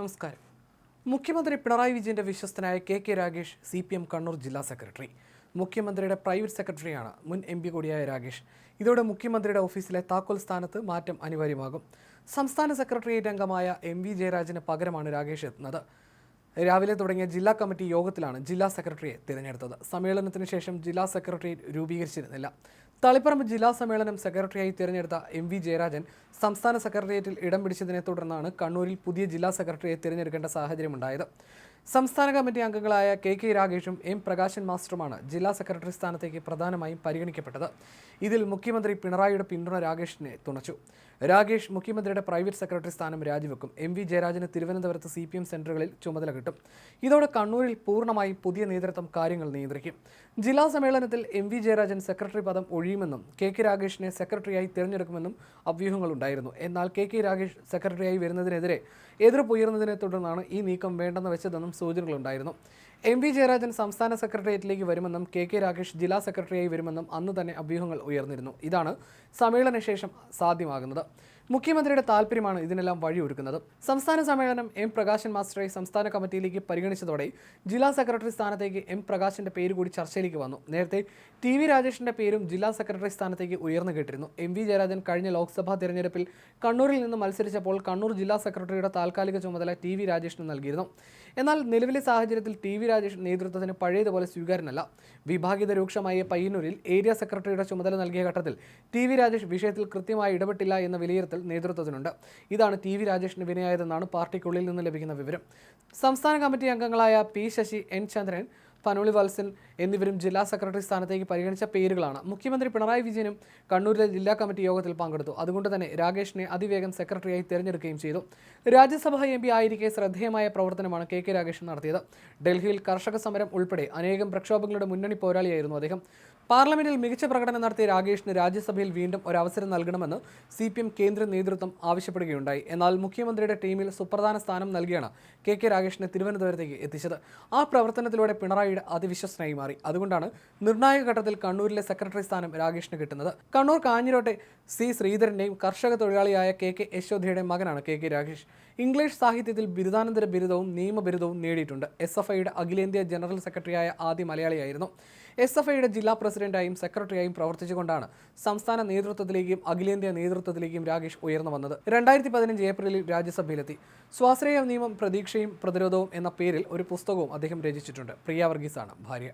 നമസ്കാരം. മുഖ്യമന്ത്രി പിണറായി വിജയന്റെ വിശ്വസ്തനായ K K Ragesh C P M Kannur ജില്ലാ സെക്രട്ടറി. മുഖ്യമന്ത്രിയുടെ പ്രൈവറ്റ് സെക്രട്ടറിയാണ് മുൻ എം പി കൂടിയായ രാഗേഷ് ഇതോടെ മുഖ്യമന്ത്രിയുടെ ഓഫീസിലെ താക്കോൽ സ്ഥാനത്ത് മാറ്റം അനിവാര്യമാകും. സംസ്ഥാന സെക്രട്ടേറിയറ്റ് അംഗമായ എം വി ജയരാജന് പകരമാണ് രാഗേഷ് എത്തുന്നത്. രാവിലെ തുടങ്ങിയ ജില്ലാ കമ്മിറ്റി യോഗത്തിലാണ് ജില്ലാ സെക്രട്ടറിയെ തിരഞ്ഞെടുത്തത്. സമ്മേളനത്തിന് ശേഷം ജില്ലാ സെക്രട്ടേറിയറ്റ് രൂപീകരിച്ചിരുന്നില്ല. തളിപ്പറമ്പ് ജില്ലാ സമ്മേളനം സെക്രട്ടറിയായി തിരഞ്ഞെടുത്ത എം വി ജയരാജൻ സംസ്ഥാന സെക്രട്ടേറിയറ്റിൽ ഇടം പിടിച്ചതിനെ തുടർന്നാണ് കണ്ണൂരിൽ പുതിയ ജില്ലാ സെക്രട്ടറിയെ തിരഞ്ഞെടുക്കേണ്ട സാഹചര്യമുണ്ടായത്. സംസ്ഥാന കമ്മിറ്റി അംഗങ്ങളായ കെ കെ രാഗേഷും എം പ്രകാശൻ മാസ്റ്ററുമാണ് ജില്ലാ സെക്രട്ടറി സ്ഥാനത്തേക്ക് പ്രധാനമായും പരിഗണിക്കപ്പെട്ടത്. ഇതിൽ മുഖ്യമന്ത്രി പിണറായിയുടെ പിന്തുണ രാഗേഷിനെ തുണച്ചു. രാഗേഷ് മുഖ്യമന്ത്രിയുടെ പ്രൈവറ്റ് സെക്രട്ടറി സ്ഥാനം രാജിവെക്കും. എം വി ജയരാജന് തിരുവനന്തപുരത്ത് സി പി എം സെന്ററുകളിൽ ചുമതല കിട്ടും. ഇതോടെ കണ്ണൂരിൽ പൂർണമായും പുതിയ നേതൃത്വം കാര്യങ്ങൾ നിയന്ത്രിക്കും. ജില്ലാ സമ്മേളനത്തിൽ എം വി ജയരാജൻ സെക്രട്ടറി പദം ഒഴിയുമെന്നും കെ കെ രാഗേഷിനെ സെക്രട്ടറിയായി തിരഞ്ഞെടുക്കുമെന്നും അഭ്യൂഹങ്ങളുണ്ടായിരുന്നു. എന്നാൽ കെ കെ രാഗേഷ് സെക്രട്ടറിയായി വരുന്നതിനെതിരെ എതിർപ്പ് ഉയർന്നതിനെ തുടർന്നാണ് ഈ നീക്കം വേണ്ടെന്ന് വെച്ചതെന്നും സൂചനകളുണ്ടായിരുന്നു. എം വി ജയരാജൻ സംസ്ഥാന സെക്രട്ടേറിയറ്റിലേക്ക് വരുമെന്നും കെ കെ രാകേഷ് ജില്ലാ സെക്രട്ടറിയായി വരുമെന്നും അന്ന് തന്നെ അഭ്യൂഹങ്ങൾ ഉയർന്നിരുന്നു. ഇതാണ് സമ്മേളനശേഷം സാധ്യമാകുന്നത്. മുഖ്യമന്ത്രിയുടെ താല്പര്യമാണ് ഇതിനെല്ലാം വഴിയൊരുക്കുന്നത്. സംസ്ഥാന സമ്മേളനം എം പ്രകാശൻ മാസ്റ്ററെ സംസ്ഥാന കമ്മിറ്റിയിലേക്ക് പരിഗണിച്ചതോടെ ജില്ലാ സെക്രട്ടറി സ്ഥാനത്തേക്ക് എം പ്രകാശിന്റെ പേര് കൂടി ചർച്ചയിലേക്ക് വന്നു. നേരത്തെ ടി വി രാജേഷിന്റെ പേരും ജില്ലാ സെക്രട്ടറി സ്ഥാനത്തേക്ക് ഉയർന്നു കേട്ടിരുന്നു. എം വി ജയരാജൻ കഴിഞ്ഞ ലോക്സഭാ തെരഞ്ഞെടുപ്പിൽ കണ്ണൂരിൽ നിന്ന് മത്സരിച്ചപ്പോൾ കണ്ണൂർ ജില്ലാ സെക്രട്ടറിയുടെ താൽക്കാലിക ചുമതല ടി വി രാജേഷിന് നൽകിയിരുന്നു. എന്നാൽ നിലവിലെ സാഹചര്യത്തിൽ ടി വി രാജേഷ് നേതൃത്വത്തിന് പഴയതുപോലെ സ്വീകാര്യനല്ല വിഭാഗീയത രൂക്ഷമായ പയ്യന്നൂരിൽ ഏരിയ സെക്രട്ടറിയുടെ ചുമതല നൽകിയ ഘട്ടത്തിൽ ടി വി രാജേഷ് വിഷയത്തിൽ കൃത്യമായി ഇടപെട്ടില്ല എന്ന വിലയിരുത്തൽ നേതൃത്വത്തിനുണ്ട്. ഇതാണ് ടി വി രാജേഷിന് വിനയായതെന്നാണ് പാർട്ടിക്കുള്ളിൽ നിന്ന് ലഭിക്കുന്ന വിവരം. സംസ്ഥാന കമ്മിറ്റി അംഗങ്ങളായ പി ശശി എൻ ചന്ദ്രൻ പനോളി വത്സൻ എന്നിവരും ജില്ലാ സെക്രട്ടറി സ്ഥാനത്തേക്ക് പരിഗണിച്ച പേരുകളാണ്. മുഖ്യമന്ത്രി പിണറായി വിജയനും കണ്ണൂരിലെ ജില്ലാ കമ്മിറ്റി യോഗത്തിൽ പങ്കെടുത്തു. അതുകൊണ്ട് തന്നെ രാകേഷിനെ അതിവേഗം സെക്രട്ടറിയായി തിരഞ്ഞെടുക്കുകയും ചെയ്തു. രാജ്യസഭാ എം പി ആയിരിക്കെ ശ്രദ്ധേയമായ പ്രവർത്തനമാണ് കെ കെ രാകേഷ് നടത്തിയത്. ഡൽഹിയിൽ കർഷക സമരം ഉൾപ്പെടെ അനേകം പ്രക്ഷോഭങ്ങളുടെ മുന്നണി പോരാളിയായിരുന്നു അദ്ദേഹം. പാർലമെന്റിൽ മികച്ച പ്രകടനം നടത്തിയ രാകേഷിന് രാജ്യസഭയിൽ വീണ്ടും ഒരവസരം നൽകണമെന്ന് സി പി എം കേന്ദ്ര നേതൃത്വം ആവശ്യപ്പെടുകയുണ്ടായി. എന്നാൽ മുഖ്യമന്ത്രിയുടെ ടീമിൽ സുപ്രധാന സ്ഥാനം നൽകിയാണ് കെ കെ രാകേഷിനെ തിരുവനന്തപുരത്തേക്ക് എത്തിച്ചത്. ആ പ്രവർത്തനത്തിലൂടെ പിണറായിയുടെ അതിവിശ്വസനായി മാറി അതുകൊണ്ടാണ് നിർണായക ഘട്ടത്തിൽ കണ്ണൂരിലെ സെക്രട്ടറി സ്ഥാനം രാകേഷിന് കിട്ടുന്നത്. കണ്ണൂർ കാഞ്ഞിരോട്ടെ സി ശ്രീധരന്റെയും കർഷക തൊഴിലാളിയായ കെ കെ യശോധയുടെ മകനാണ് കെ കെ രാകേഷ്. ഇംഗ്ലീഷ് സാഹിത്യത്തിൽ ബിരുദാനന്തര ബിരുദവും നിയമ ബിരുദവും നേടിയിട്ടുണ്ട്. എസ് എഫ് ഐയുടെ അഖിലേന്ത്യാ ജനറൽ സെക്രട്ടറിയായ ആദ്യ മലയാളിയായിരുന്നു. എസ് എഫ് ഐയുടെ ജില്ലാ പ്രസിഡന്റായും സെക്രട്ടറിയായും പ്രവർത്തിച്ചുകൊണ്ടാണ് സംസ്ഥാന നേതൃത്വത്തിലേക്കും അഖിലേന്ത്യാ നേതൃത്വത്തിലേക്കും രാകേഷ് ഉയർന്നു വന്നത്. രണ്ടായിരത്തി പതിനഞ്ച് ഏപ്രിലിൽ രാജ്യസഭയിലെത്തി. സ്വാശ്രയ നിയമം പ്രതീക്ഷയും പ്രതിരോധവും എന്ന പേരിൽ ഒരു പുസ്തകവും അദ്ദേഹം രചിച്ചിട്ടുണ്ട്. പ്രിയ വർഗീസാണ് ഭാര്യ.